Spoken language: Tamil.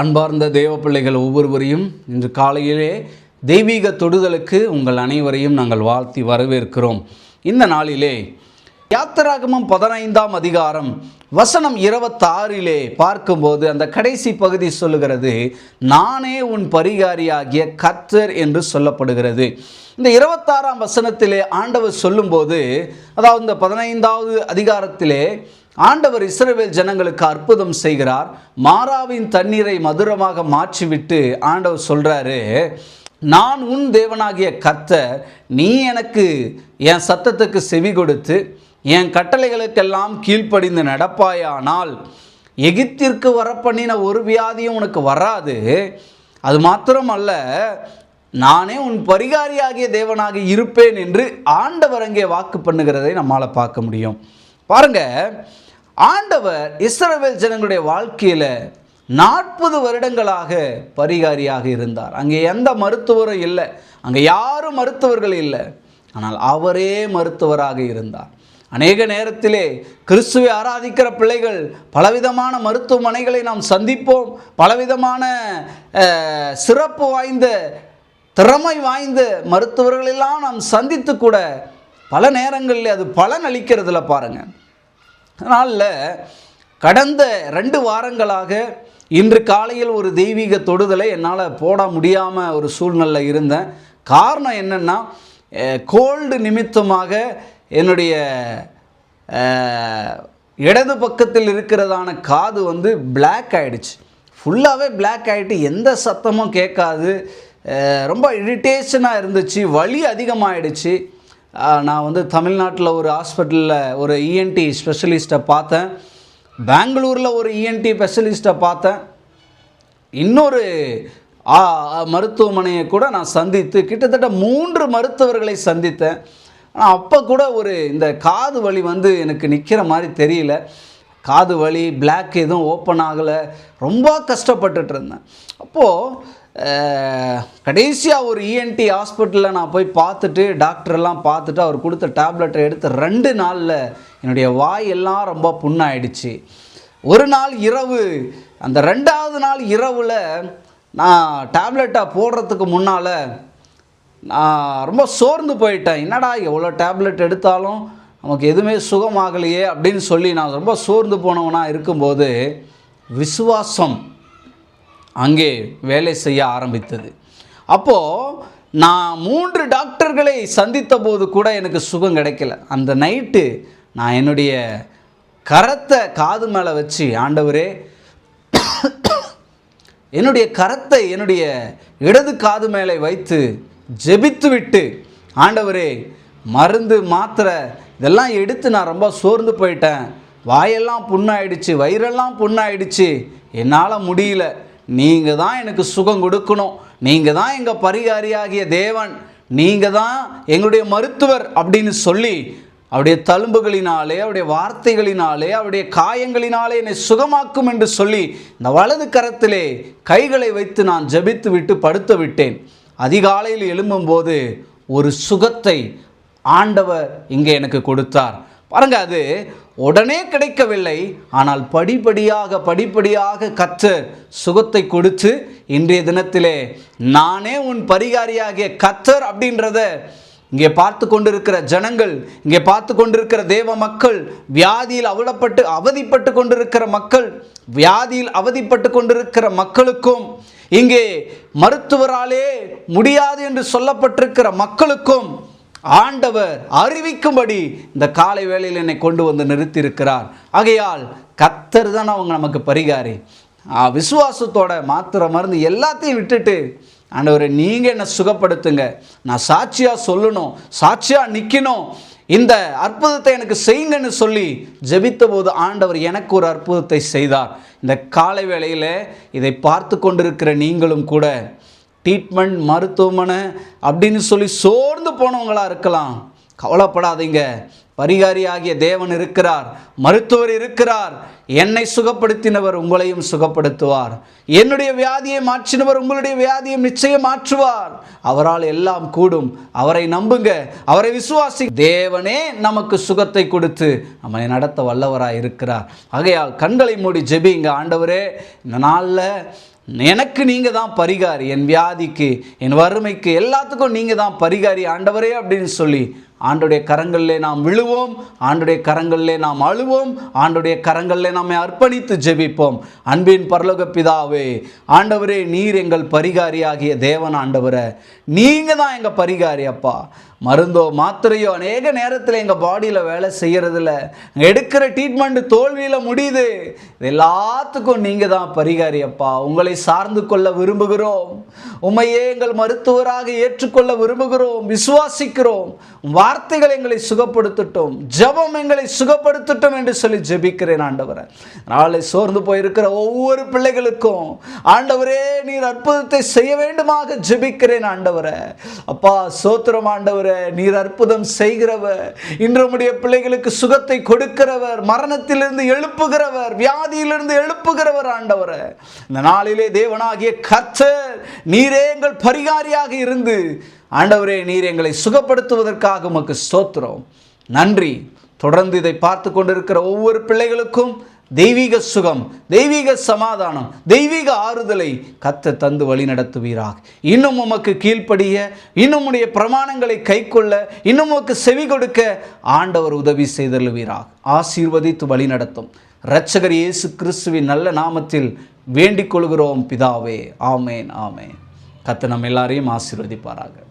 அன்பார்ந்த தேவ பிள்ளைகள் ஒவ்வொருவரையும் இன்று காலையிலே தெய்வீக தொடுதலுக்கு உங்கள் அனைவரையும் நாங்கள் வாழ்த்தி வரவேற்கிறோம். இந்த நாளிலே யாத்திராகமம் பதினைந்தாம் அதிகாரம் வசனம் இருபத்தாறிலே பார்க்கும்போது அந்த கடைசி பகுதி சொல்லுகிறது நானே உன் பரிகாரியாகிய கர்த்தர் என்று சொல்லப்படுகிறது. இந்த இருபத்தாறாம் வசனத்திலே ஆண்டவர் சொல்லும்போது அதாவது இந்த பதினைந்தாவது அதிகாரத்திலே ஆண்டவர் இஸ்ரவேல் ஜனங்களுக்கு அற்புதம் செய்கிறார். மாறாவின் தண்ணீரை மதுரமாக மாற்றிவிட்டு ஆண்டவர் சொல்கிறாரு நான் உன் தேவனாகிய கர்த்தர் நீ எனக்கு என் சத்தத்துக்கு செவி கொடுத்து என் கட்டளைகளுக்கெல்லாம் கீழ்ப்படிந்து நடப்பாயானால் எகிப்திற்கு வரப்பண்ணின ஒரு வியாதியும் உனக்கு வராது. அது மாத்திரமல்ல நானே உன் பரிகாரியாகிய தேவனாக இருப்பேன் என்று ஆண்டவர் அங்கே வாக்கு பண்ணுகிறதை நம்மால் பார்க்க முடியும். பாருங்கள் ஆண்டவர் இஸ்ரவேல் ஜனங்களுடைய வாழ்க்கையில் நாற்பது வருடங்களாக பரிகாரியாக இருந்தார். அங்கே எந்த மருத்துவரும் இல்லை. அங்கே யாரும் மருத்துவர்கள் இல்லை. ஆனால் அவரே மருத்துவராக இருந்தார். அநேக நேரத்திலே கிறிஸ்துவை ஆராதிக்கிற பிள்ளைகள் பலவிதமான மருத்துவமனைகளை நாம் சந்திப்போம். பலவிதமான சிறப்பு வாய்ந்த திறமை வாய்ந்த மருத்துவர்களெல்லாம் நாம் சந்தித்து கூட பல நேரங்களில் அது பலன் அளிக்கிறதுல பாருங்கள் அதனால் கடந்த ரெண்டு வாரங்களாக இன்று காலையில் ஒரு தெய்வீக தொடுதலை என்னால் போட முடியாமல் ஒரு சூழ்நிலை இருந்தேன். காரணம் என்னென்னா கோல்டு நிமித்தமாக என்னுடைய இடது பக்கத்தில் இருக்கிறதான காது வந்து பிளாக் ஆகிடுச்சு ஃபுல்லாகவே பிளாக் ஆகிட்டு எந்த சத்தமும் கேட்காது. ரொம்ப இரிட்டேஷனாக இருந்துச்சு வலி அதிகமாகிடுச்சு நான் வந்து தமிழ்நாட்டில் ஒரு ஹாஸ்பிட்டலில் ஒரு இஎன்டி ஸ்பெஷலிஸ்ட்டை பார்த்தேன். பெங்களூரில் ஒரு இஎன்டி ஸ்பெஷலிஸ்ட்டை பார்த்தேன். இன்னொரு ஆ, மருத்துவமனையை கூட நான் சந்தித்து கிட்டத்தட்ட மூன்று மருத்துவர்களை சந்தித்தேன். ஆனால் அப்போ கூட ஒரு இந்த காது வலி வந்து எனக்கு நிற்கிற மாதிரி தெரியல. காது வலி பிளாக் எதுவும் ஓப்பன் ஆகலை. ரொம்ப கஷ்டப்பட்டுட்டு இருந்தேன். அப்போது கடைசியாக ஒரு இஎன்டி ஹாஸ்பிட்டலில் நான் போய் பார்த்துட்டு டாக்டரெல்லாம் பார்த்துட்டு அவர் கொடுத்த டேப்லெட்டை எடுத்து ரெண்டு நாளில் என்னுடைய வாய் எல்லாம் ரொம்ப புண்ணாயிடுச்சு. ஒரு நாள் இரவு அந்த ரெண்டாவது நாள் இரவில் நான் டேப்லெட்டை போடுறதுக்கு முன்னால் நான் ரொம்ப சோர்ந்து போயிட்டேன். என்னடா எவ்வளோ டேப்லெட் எடுத்தாலும் நமக்கு எதுவுமே சுகமாகலையே அப்படின்னு சொல்லி நான் ரொம்ப சோர்ந்து போனவனாக இருக்கும்போது விசுவாசம் அங்கே வேலை செய்ய ஆரம்பித்தது. அப்போது நான் மூன்று டாக்டர்களை சந்தித்த போது கூட எனக்கு சுகம் கிடைக்கல. அந்த நைட்டு நான் என்னுடைய கரத்தை காது மேலே வச்சு ஆண்டவரே என்னுடைய கரத்தை என்னுடைய இடது காது மேலே வைத்து ஜெபித்து விட்டு ஆண்டவரே மருந்து மாத்திரை இதெல்லாம் எடுத்து நான் ரொம்ப சோர்ந்து போயிட்டேன். வாயெல்லாம் புண்ணாயிடுச்சு வயிறெல்லாம் புண்ணாயிடுச்சு. என்னால் முடியல. நீங்கள் தான் எனக்கு சுகம் கொடுக்கணும். நீங்கள் தான் எங்கள் பரிகாரியாகிய தேவன். நீங்கள் தான் எங்களுடைய மருத்துவர் அப்படின்னு சொல்லி அவருடைய தழும்புகளினாலே அவருடைய வார்த்தைகளினாலே அவருடைய காயங்களினாலே என்னை சுகமாக்கும் என்று சொல்லி இந்த வலது கரத்திலே கைகளை வைத்து நான் ஜெபித்து விட்டு படுத்து விட்டேன். அதிகாலையில் எழும்பும்போது ஒரு சுகத்தை ஆண்டவர் இங்கே எனக்கு கொடுத்தார். பாருங்க அது உடனே கிடைக்கவில்லை. ஆனால் படிப்படியாக படிப்படியாக கத்தர் சுகத்தை கொடுத்து இன்றைய தினத்திலே நானே உன் பரிகாரியாகிய கத்தர் அப்படின்றத இங்கே பார்த்து கொண்டிருக்கிற ஜனங்கள் இங்கே பார்த்து கொண்டிருக்கிற தேவ மக்கள் வியாதியில் அவலப்பட்டு அவதிப்பட்டு கொண்டிருக்கிற மக்கள் வியாதியில் அவதிப்பட்டு கொண்டிருக்கிற மக்களுக்கும் இங்கே மருத்துவராலே முடியாது என்று சொல்லப்பட்டிருக்கிற மக்களுக்கும் ஆண்டவர் அறிவிக்கும்படி இந்த காலை வேளையில் என்னை கொண்டு வந்து நிறுத்தியிருக்கிறார். ஆகையால் கத்தர் தான் அவங்க நமக்கு பரிகாரி. ஆ, விசுவாசத்தோட மாத்திரை மருந்து எல்லாத்தையும் விட்டுட்டு ஆண்டவரை நீங்கள் என்னை சுகப்படுத்துங்க. நான் சாட்சியாக சொல்லணும் சாட்சியாக நிற்கணும் இந்த அற்புதத்தை எனக்கு செய்யுங்கன்னு சொல்லி ஜெபித்த போது ஆண்டவர் எனக்கு ஒரு அற்புதத்தை செய்தார். இந்த காலை வேளையில் இதை பார்த்து கொண்டிருக்கிற நீங்களும் கூட ட்ரீட்மெண்ட் மருத்துவமனை அப்படின்னு சொல்லி சோர்ந்து போனவங்களாக இருக்கலாம். கவலைப்படாதீங்க. பரிகாரி ஆகிய தேவன் இருக்கிறார். மருத்துவர் இருக்கிறார். என்னை சுகப்படுத்தினவர் உங்களையும் சுகப்படுத்துவார். என்னுடைய வியாதியை மாற்றினவர் உங்களுடைய வியாதியை நிச்சயம் மாற்றுவார். அவரால் எல்லாம் கூடும். அவரை நம்புங்க. அவரை விசுவாசி தேவனே நமக்கு சுகத்தை கொடுத்து நம்மை நடத்த வல்லவராக இருக்கிறார். ஆகையால் கண்களை மூடி ஜெபிங்க ஆண்டவரே. இந்த நாளில் எனக்கு நீங்கள் தான் பரிகாரி என் வியாதிக்கு என் வறுமைக்கு எல்லாத்துக்கும் நீங்கள் தான் பரிகாரி ஆண்டவரே அப்படின்னு சொல்லி ஆண்டுடைய கரங்களிலே நாம் விழுவோம் ஆண்டுடைய கரங்களிலே நாம் அழுவோம் ஆண்டுடைய கரங்களிலே நம்மை அர்ப்பணித்து ஜெபிப்போம். அன்பின் பரலோக பிதாவே ஆண்டவரே நீர் எங்கள் பரிகாரியாகிய தேவன் ஆண்டவரை. நீங்கள் தான் எங்கள் பரிகாரி அப்பா. மருந்தோ மாத்திரையோ அநேக நேரத்தில் எங்கள் பாடியில் வேலை செய்கிறதில்ல எடுக்கிற ட்ரீட்மெண்ட் தோல்வியில் முடியுது. எல்லாத்துக்கும் நீங்கள் தான் பரிகாரி அப்பா. உங்களை சார்ந்து கொள்ள விரும்புகிறோம். உம்மையே எங்கள் மருத்துவராக ஏற்றுக்கொள்ள விரும்புகிறோம். விசுவாசிக்கிறோம். வார்த்தைகள் எங்களை சுகப்படுத்தட்டும். ஜெபம் எங்களை சுகப்படுத்தட்டும் என்று சொல்லி ஜெபிக்கிறேன் ஆண்டவரை. நாளை சோர்ந்து போயிருக்கிற ஒவ்வொரு பிள்ளைகளுக்கும் ஆண்டவரே நீர் அற்புதத்தை செய்ய வேண்டுமாக ஜெபிக்கிறேன் ஆண்டவரை. அப்பா சோத்திரம் ஆண்டவரை நீர் அற்புதம் செய்கிறவர். இன்று உம்முடைய பிள்ளைகளுக்கு சுகத்தை கொடுக்கிறவர். மரணத்திலிருந்து எழுப்புகிறவர். வியாதியிலிருந்து எழுப்புகிறவர் ஆண்டவரை. இந்த நாளிலே தேவனாகிய கர்த்தர் நீரே எங்கள் பரிகாரியாக இருந்து. ஆண்டவரே நீர் எங்களை சுகப்படுத்துவதற்காக உமக்கு ஸ்தோத்திரம். நன்றி. தொடர்ந்து இதை பார்த்து கொண்டிருக்கிற ஒவ்வொரு பிள்ளைகளுக்கும் தெய்வீக சுகம் தெய்வீக சமாதானம் தெய்வீக ஆறுதலை கத்த தந்து வழி நடத்துவீராக. இன்னும் உமக்கு கீழ்ப்படிய இன்னும் உடைய பிரமாணங்களை கைக்கொள்ள இன்னும் உமக்கு செவி கொடுக்க ஆண்டவர் உதவி செய்தல்வீராக ஆசீர்வதித்து வழி நடத்தும். இரட்சகர் இயேசு கிறிஸ்துவின் நல்ல நாமத்தில் வேண்டிக் கொள்கிறோம் பிதாவே. ஆமேன் ஆமேன். கத்து நம்ம எல்லாரையும் ஆசீர்வதிப்பாராக.